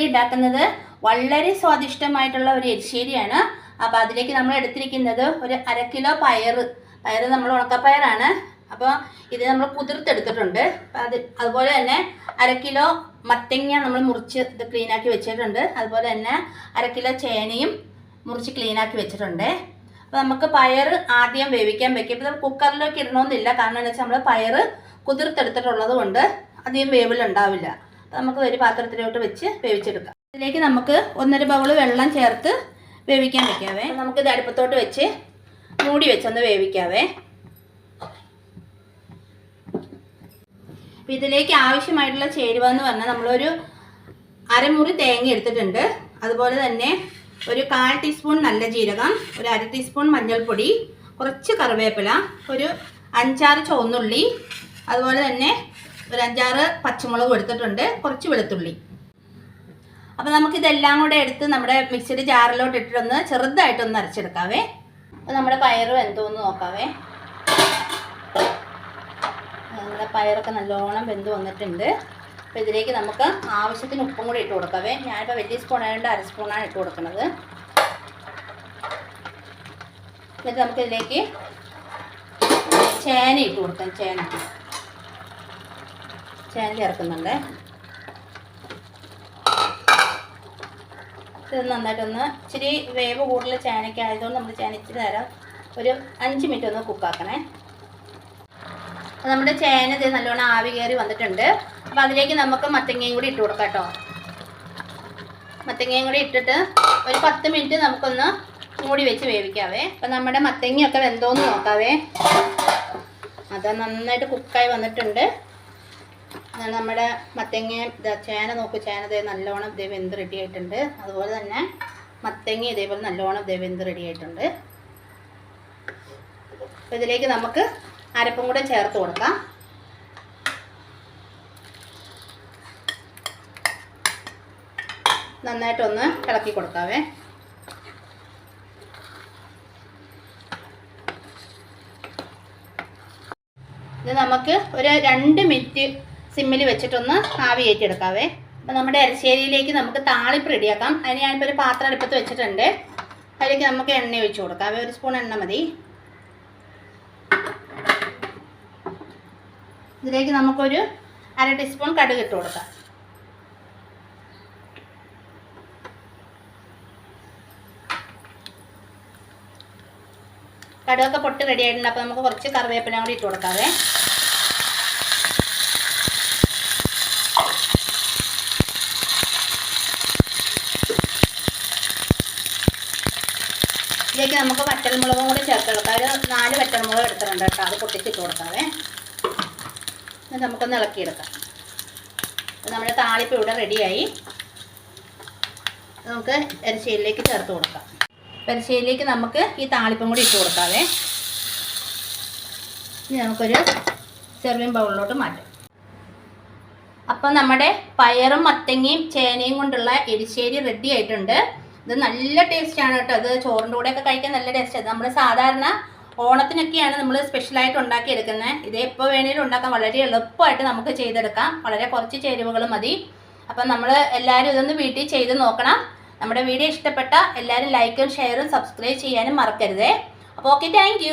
ഇന്നിവിടെ ഉണ്ടാക്കുന്നത് വളരെ സ്വാദിഷ്ടമായിട്ടുള്ള ഒരു എരിശ്ശേരിയാണ്. അപ്പോൾ അതിലേക്ക് നമ്മൾ എടുത്തിരിക്കുന്നത് ഒരു അര കിലോ പയർ. പയർ നമ്മൾ ഉണക്കപ്പയറാണ്. അപ്പോൾ ഇത് നമ്മൾ കുതിർത്തെടുത്തിട്ടുണ്ട്. അത് അതുപോലെ തന്നെ അര കിലോ മത്തങ്ങ നമ്മൾ മുറിച്ച് ഇത് ക്ലീനാക്കി വെച്ചിട്ടുണ്ട്. അതുപോലെ തന്നെ അര കിലോ ചേനയും മുറിച്ച് ക്ലീനാക്കി വെച്ചിട്ടുണ്ട്. അപ്പോൾ നമുക്ക് പയർ ആദ്യം വേവിക്കാൻ വെക്കും. ഇപ്പോൾ കുക്കറിലേക്ക് ഇടണമെന്നില്ല കാരണം എന്താ വെച്ചാൽ നമ്മൾ പയർ കുതിർത്തെടുത്തിട്ടുള്ളത് കൊണ്ട് അധികം വേവിലുണ്ടാവില്ല നമുക്ക് ഒരു പാത്രത്തിലോട്ട് വെച്ച് വേവിച്ചെടുക്കാം. ഇതിലേക്ക് നമുക്ക് ഒന്നര ബൗൾ വെള്ളം ചേർത്ത് വേവിക്കാൻ വെക്കാവേ. നമുക്കിത് അടുപ്പത്തോട്ട് വെച്ച് മൂടി വെച്ചൊന്ന് വേവിക്കാവേ. ഇതിലേക്ക് ആവശ്യമായിട്ടുള്ള ചേരുവ എന്ന് പറഞ്ഞാൽ നമ്മളൊരു അരമുറി തേങ്ങ എടുത്തിട്ടുണ്ട്. അതുപോലെ തന്നെ ഒരു കാൽ ടീസ്പൂൺ നല്ല ജീരകം ഒരു അര ടീസ്പൂൺ മഞ്ഞൾപ്പൊടി കുറച്ച് കറിവേപ്പില ഒരു അഞ്ചാറ് ചുവന്നുള്ളി അതുപോലെ തന്നെ ഒരു അഞ്ചാറ് പച്ചമുളക് എടുത്തിട്ടുണ്ട് കുറച്ച് വെളുത്തുള്ളി. അപ്പോൾ നമുക്കിതെല്ലാം കൂടെ എടുത്ത് നമ്മുടെ മിക്സിയുടെ ജാറിലോട്ട് ഇട്ടിട്ടൊന്ന് ചെറുതായിട്ടൊന്ന് അരച്ചെടുക്കാവേ. അപ്പോൾ നമ്മുടെ പയറ് വെന്തോന്ന് നോക്കാവേ. നമ്മുടെ പയറൊക്കെ നല്ലോണം വെന്ത് വന്നിട്ടുണ്ട്. അപ്പോൾ ഇതിലേക്ക് നമുക്ക് ആവശ്യത്തിന് ഉപ്പും കൂടി ഇട്ട് കൊടുക്കാവേ. ഞാനിപ്പോൾ വലിയ സ്പൂൺ ആയതുകൊണ്ട് അര സ്പൂണാണ് ഇട്ട് കൊടുക്കുന്നത്. എന്നിട്ട് നമുക്കിതിലേക്ക് ചേന ഇട്ട് കൊടുക്കാം ചേന. ചേന ചേർക്കുന്നുണ്ട്. ഇത് നന്നായിട്ടൊന്ന് ഇച്ചിരി വേവ് കൂടുതൽ ചേനയ്ക്ക് ആയതുകൊണ്ട് നമ്മൾ ചേന ഇച്ചിരി നേരം ഒരു അഞ്ച് മിനിറ്റ് ഒന്ന് കുക്കാക്കണേ നമ്മുടെ ചേന ഇത് നല്ലോണം ആവി കയറി വന്നിട്ടുണ്ട്. അപ്പോൾ അതിലേക്ക് നമുക്ക് മത്തങ്ങയും കൂടി ഇട്ട് കൊടുക്കാം കേട്ടോ. മത്തങ്ങയും കൂടി ഇട്ടിട്ട് ഒരു പത്ത് മിനിറ്റ് നമുക്കൊന്ന് മൂടി വെച്ച് വേവിക്കാവേ. അപ്പം നമ്മുടെ മത്തങ്ങയൊക്കെ വെന്തോന്ന് നോക്കാവേ. അത് നന്നായിട്ട് കുക്കായി വന്നിട്ടുണ്ട്. നമ്മുടെ മത്തങ്ങ ചേന നോക്കൂ ചേന ഇതേ നല്ലോണം ഇതേ വെന്ത് റെഡി ആയിട്ടുണ്ട്. അതുപോലെ തന്നെ മത്തങ്ങ ഇതേപോലെ നല്ലോണം ഇതേ വെന്ത് റെഡി ആയിട്ടുണ്ട്. അപ്പോൾ ഇതിലേക്ക് നമുക്ക് അരപ്പും കൂടെ ചേർത്ത് കൊടുക്കാം. നന്നായിട്ടൊന്ന് ഇളക്കി കൊടുക്കാവേ. ഇത് നമുക്ക് ഒരു രണ്ട് മിനിറ്റ് സിമ്മിൽ വെച്ചിട്ടൊന്ന് ആവി ഏറ്റെടുക്കാവേ അപ്പം നമ്മുടെ അരശ്ശേരിയിലേക്ക് നമുക്ക് താളിപ്പ് റെഡിയാക്കാം. അതിന് ഞാനിപ്പോൾ ഒരു പാത്രം അടുപ്പത്ത് വെച്ചിട്ടുണ്ട്. അതിലേക്ക് നമുക്ക് എണ്ണ ഒഴിച്ച് കൊടുക്കാവേ ഒരു സ്പൂൺ എണ്ണ മതി. ഇതിലേക്ക് നമുക്കൊരു അര ടീസ്പൂൺ കടുക് ഇട്ട് കൊടുക്കാം. കടുകൊക്കെ പൊട്ട് റെഡി ആയിട്ടുണ്ട്. അപ്പോൾ നമുക്ക് കുറച്ച് കറിവേപ്പില കൂടി ഇട്ട് കൊടുക്കാവേ. ഇതിലേക്ക് നമുക്ക് വറ്റൽമുളകും കൂടി ചേർത്ത് കൊടുക്കാം. ഒരു നാല് വറ്റൽമുളക് എടുത്തിട്ടുണ്ട് കേട്ടോ. അത് പൊട്ടിച്ചിട്ട് കൊടുക്കാവേ. ഇത് നമുക്കൊന്ന് ഇളക്കിയെടുക്കാം. നമ്മുടെ താളിപ്പ് ഇവിടെ റെഡിയായി. നമുക്ക് എരിശ്ശേരിയിലേക്ക് ചേർത്ത് കൊടുക്കാം. എരിശ്ശേരിയിലേക്ക് നമുക്ക് ഈ താളിപ്പും കൂടി ഇട്ട് കൊടുക്കാവേ. ഇനി നമുക്കൊരു സെർവിങ് ബൗളിലോട്ട് മാറ്റാം. അപ്പം നമ്മുടെ പയറും മത്തങ്ങയും ചേനയും കൊണ്ടുള്ള എരിശ്ശേരി റെഡി ആയിട്ടുണ്ട്. ഇത് നല്ല ടേസ്റ്റാണ് കേട്ടോ. ഇത് ചോറിന്റെ കൂടെയൊക്കെ കഴിക്കാൻ നല്ല ടേസ്റ്റ് നമ്മൾ സാധാരണ ഓണത്തിനൊക്കെയാണ് നമ്മൾ സ്പെഷ്യലായിട്ട് ഉണ്ടാക്കിയെടുക്കുന്നത്. ഇത് എപ്പോൾ വേണേലും ഉണ്ടാക്കാൻ വളരെ എളുപ്പമായിട്ട് നമുക്ക് ചെയ്തെടുക്കാം. വളരെ കുറച്ച് ചേരുവകൾ മതി. അപ്പം നമ്മൾ എല്ലാവരും ഇതൊന്ന് വീട്ടിൽ ചെയ്ത് നോക്കണം. നമ്മുടെ വീഡിയോ ഇഷ്ടപ്പെട്ട എല്ലാവരും ലൈക്കും ഷെയറും സബ്സ്ക്രൈബ് ചെയ്യാനും മറക്കരുതേ. അപ്പോൾ ഓക്കെ താങ്ക്